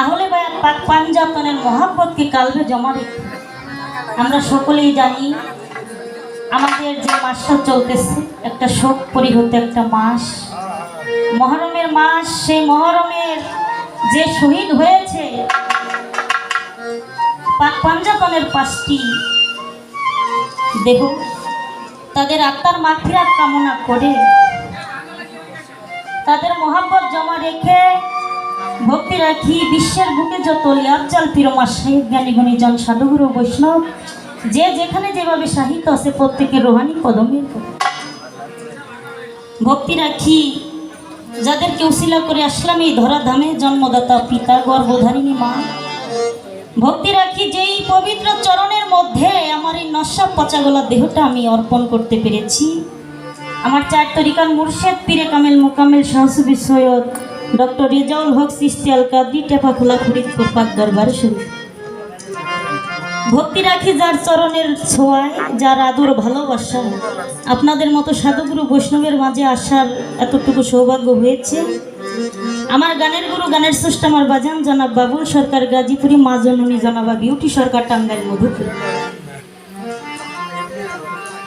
আহলে পাক পাঞ্জাতনের মহাব্বতকে কালবে জমা রেখে আমরা সকলেই জানি আমাদের যে মাসটা চলতেছে, একটা শোক পরিহত একটা মাস। মহরমের মাস, সেই মহরমের যে শহীদ হয়েছে, পাক পাঞ্জাতনের পাঁচটি দেহ, তাদের আত্মার মাফিরাত কামনা করে, তাদের মহাব্বত জমা রেখে ভক্তি রাখি, বিশ্বের বুকে যত লিয়াবজাল পিরমা সাহেব জ্ঞানীগুণী জন সাধুগুরু বৈষ্ণব। যে যেখানে যেভাবে সাহিত্য আছে, প্রত্যেকের রোহানি কদমের ভক্তি রাখি, যাদেরকে উশিলা করে আসলাম এই ধরাধামে, জন্মদাতা পিতা, গর্ভধারিণী মা। ভক্তি রাখি, যেই পবিত্র চরণের মধ্যে আমার এই নস্বাব পচাগোলা দেহটা আমি অর্পণ করতে পেরেছি। আমার চার তরিকার মুর্শেদ, পীরে কামেল, মোকামেল, শাহসুবি সৈয়দ ডক্টর রেজাউল হক সিস্তি আল কাদি টেপাখোলা ফরিদপুর পাক দরবার শরীফ ভক্তি রাখি যার চরণের ছোঁয়ায়, যার আদর ভালোবাসা। আপনাদের মতো সাধুগুরু বৈষ্ণবের মাঝে আসার এতটুকু সৌভাগ্য হয়েছে। আমার গানের গুরু, গানের স্রষ্টা আমার বাজান, জনাব বাবুল সরকার, গাজীপুরি মা জননী, জনাবা বিউটি সরকার, টাঙ্গাইল, মধুপুর।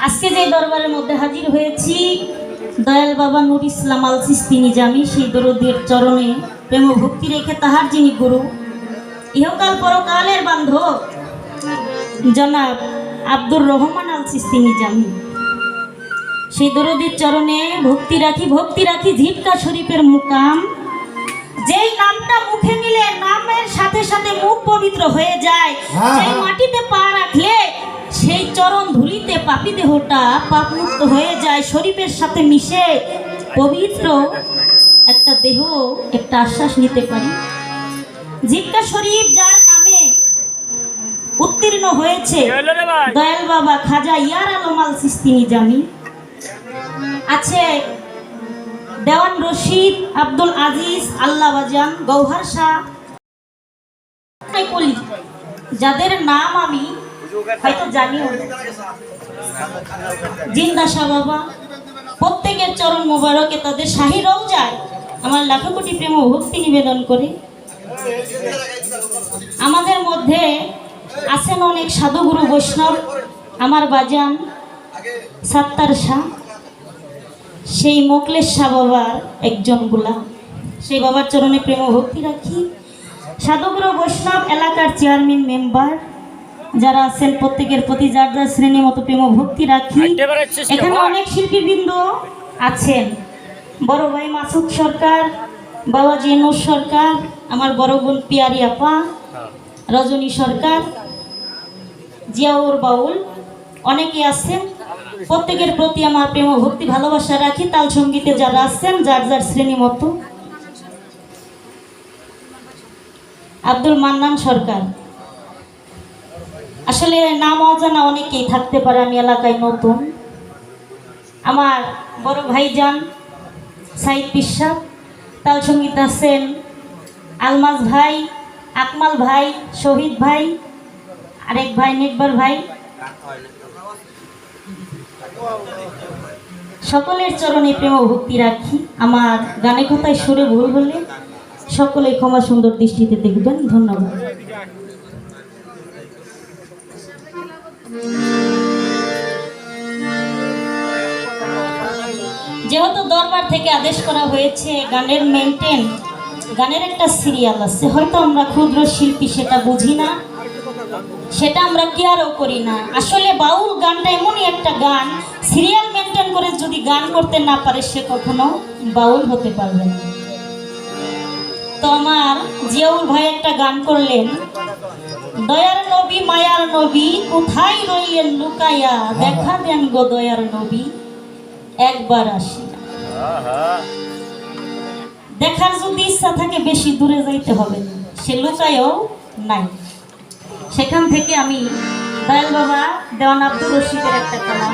আজকে যে দরবারের মধ্যে হাজির হয়েছি দয়াল বাবা নুর ইসলাম আল সিস্তি নিজামি সেই দরদের চরণে প্রেম ভক্তি রেখে তাহার যিনি গুরু ইহকাল পরকালের বান্ধব জনাব আব্দুর রহমান আল সিস্তি নিজামি সেই দরদির চরণে ভক্তি রাখি ভক্তি রাখি ঝিটকা শরীফের মুকাম। যেই নামটা মুখে নিলে নামের সাথে সাথে মুখ পবিত্র হয়ে যায়। সেই হ্যাঁ। মাটিতে পা রাখলে সেই চরণ ধুলিতে পাপি দেহটা পাপমুক্ত হয়ে যায় শরীফের সাথে মিশে পবিত্র একটা দেহ একটা আশ্বাস নিতে পারি। জিক্কা শরীফ যার নামে উত্তীর্ণ হয়েছে দয়াল বাবা খাজা ইয়ার আলমাল সিস্তি নিজামি। আছে দেওয়ান রশিদ আব্দুল আজিজ আল্লাহ বাজান গৌহার শাহ। যাদের নাম আমি হয়তো জানিও জিন্দা শাহ বাবা, প্রত্যেকের চরণ মোবারকে তাদের শাহী যায় আমার লাখো কোটি প্রেম ভক্তি নিবেদন করে। আমাদের মধ্যে আছেন অনেক সাধুগুরু বৈষ্ণব, আমার বাজান, সাত্তার শাহ, সেই মোকলেশ শাহ বাবার একজন গোলাম। সেই বাবার চরণে প্রেম ভক্তি রাখি। সাধুগুরু বৈষ্ণব এলাকার চেয়ারম্যান মেম্বার যারা আছেন প্রত্যেকের প্রতি যার যার শ্রেণি মতো প্রেম ভক্তি রাখি। এখানে অনেক শিল্পীবৃন্দ আছেন। বড় ভাই মাসুদ সরকার বাবা জেনুর সরকার আমার বড় বোন পিয়ারি আপা রজনী সরকার জিয়াউর বাউল অনেকে আছেন। প্রত্যেকের প্রতি আমার প্রেম ভক্তি ভালোবাসা রাখি। তাল সঙ্গীতে যারা আছেন যার যার শ্রেণি মতো। আব্দুল মান্নান সরকার। আসলে নাম অজানা অনেকেই থাকতে পারে, আমি এলাকায় নতুন। আমার বড় ভাইজান সাইদ বিশ্বাস তাল সংগীত আছেন আলমাজ ভাই, আকমাল ভাই, শহীদ ভাই, আরেক ভাই নেকবার ভাই। সকলের চরণে প্রেম ভক্তি রাখি। আমার গানে কথায় সুরে ভুল হলে সকলে ক্ষমা সুন্দর দৃষ্টিতে দেখবেন। ধন্যবাদ। যেহেতু দরবার থেকে আদেশ করা হয়েছে, গানের মেনটেন গানের একটা সিরিয়াল আছে। হয়তো আমরা ক্ষুদ্র শিল্পী, সেটা বুঝি না। সেটা আমরা কেয়ারও করি না। আসলে বাউল গানটা এমনই একটা গান সিরিয়াল মেনটেন করে যদি গান করতে না পারে, সে কখনো বাউল হতে পারবে না। তো আমার জিয়াউল ভাই একটা গান করলেন, দয়ার নবী, মায়ার নবী, কোথায় রইলেন লুকাইয়া দেখা দেন গো দয়ার নবী। একবার আসি। দেখার যদি ইচ্ছা থাকে বেশি দূরে যাইতে হবে। সে লুকায়ও নাই। সেখান থেকে আমি দয়াল বাবা, দেওয়ান আব্দুর রশিদের একটা কালাম।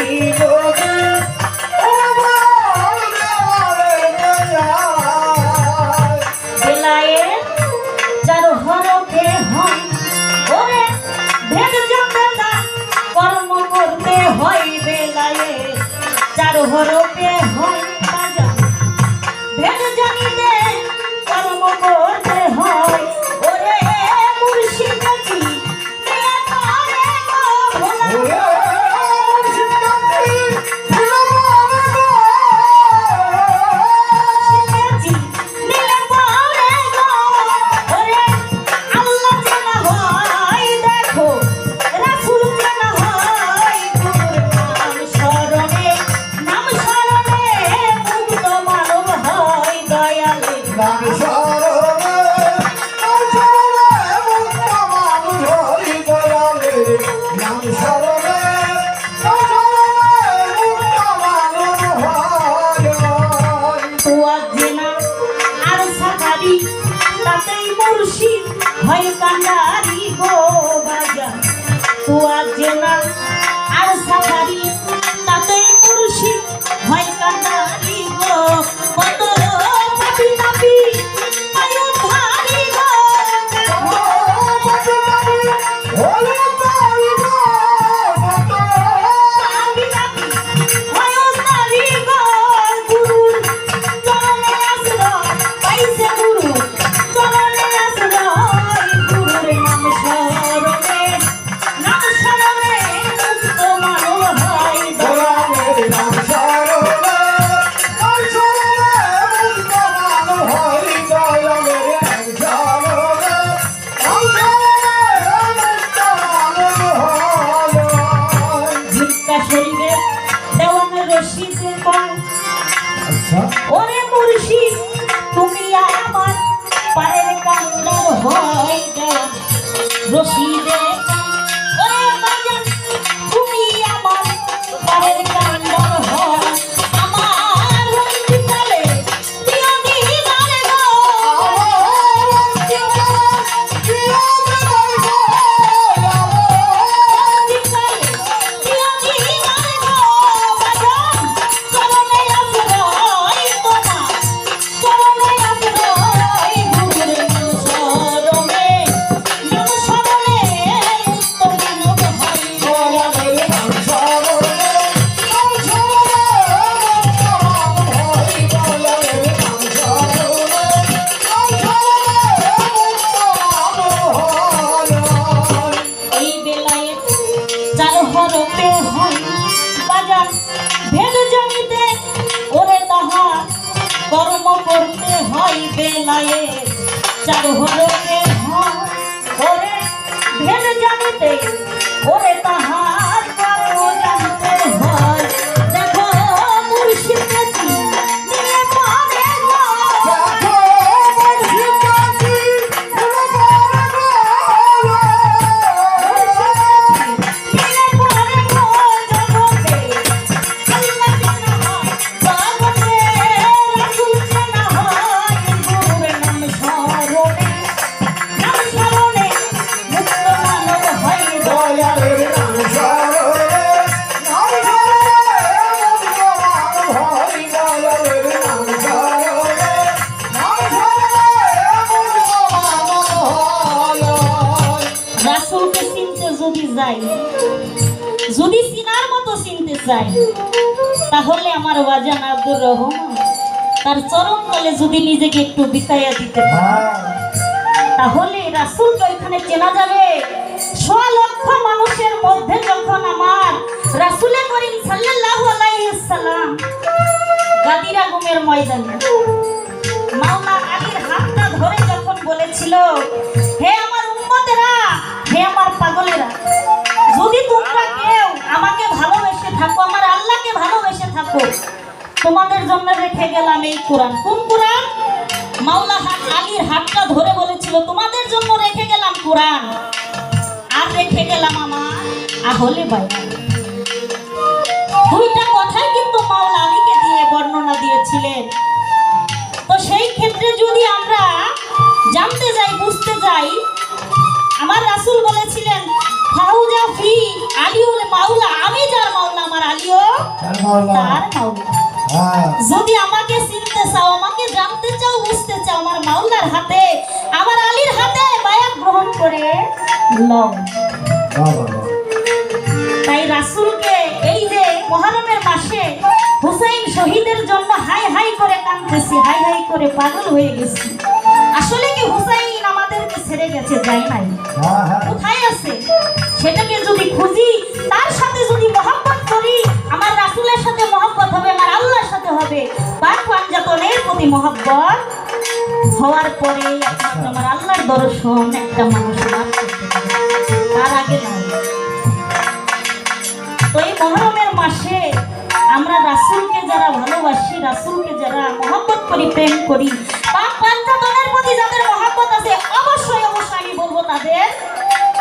Скоро নাই মুর্শিদ হয় কান্ডারি গো বাজা। তো আর জেনা আর সাফারি তাতে মুর্শিদ হয় কান্ডারি গো ভালো বলতে চিনতে যদি যাই, যদি চিনার মতো চিনতে চাই তাহলে আমার বাজান আব্দুর রহমান তার চরম তলে যদি নিজেকে একটু বিতাইয়া দিতে তাহলে রাসুল তো এখানে চেনা যাবে। সোয়া লক্ষ মানুষের মধ্যে যখন আমার রাসুলে করিম সাল্লাল্লাহু আলাইহি সাল্লাম গাদিরা গুমের ময়দানে থাকো আমার আল্লাহকে ভালোবেসে থাকো তোমাদের জন্য রেখে গেলাম এই কোরআন। কোন কোরআন? মাওলা আলীর হাতটা ধরে বলেছিল, তোমাদের জন্য রেখে গেলাম কোরআন। আর রেখে গেলাম আমার আহলে বাইরা দুইটা কথাই কিন্তু মাওলা আলীকে দিয়ে বর্ণনা দিয়েছিলেন। তো সেই ক্ষেত্রে যদি আমরা জানতে যাই, বুঝতে যাই আমার রাসূল বলেছিলেন ফাউজা ফি আলিউল মাওলা। আমি যার মাওলা আমার আলিও তার মাওলা। তার মাওলা। হ্যাঁ। যদি আমাকে চিনতে চাও আমাকে জানতে চাও বুঝতে চাও আমার মাওলার হাতে আমার আলীর হাতে বায়াত গ্রহণ করে লও। তাই রাসূলকে এই যে মহরমের মাসে হুসাইন শহীদের জন্য হাই হাই করে কাঁদতেছি হাই হাই করে পাগল হয়ে গেছি। আসলে কি হুসাইন আমাদেরকে ছেড়ে গেছে? যাই নাই। কোথায় আছে? সেটাকে যদি খুঁজি, তার সাথে যদি মহব্বত করি, আমার রাসুলের সাথে মহব্বত হবে, আমার আল্লাহর সাথে হবে। বা পাঞ্জাতনের প্রতি মহব্বত হওয়ার পরে আমার আল্লাহর দর্শন একটা মানুষ তার আগে তো এই মহরমের মাসে আমরা রাসুলকে যারা ভালোবাসি, রাসুলকে যারা মহব্বত করি, প্রেম করি বা পাঞ্জাতনের প্রতি যাদের মহব্বত আছে, অবশ্যই অবশ্যই আমি বলব তাদের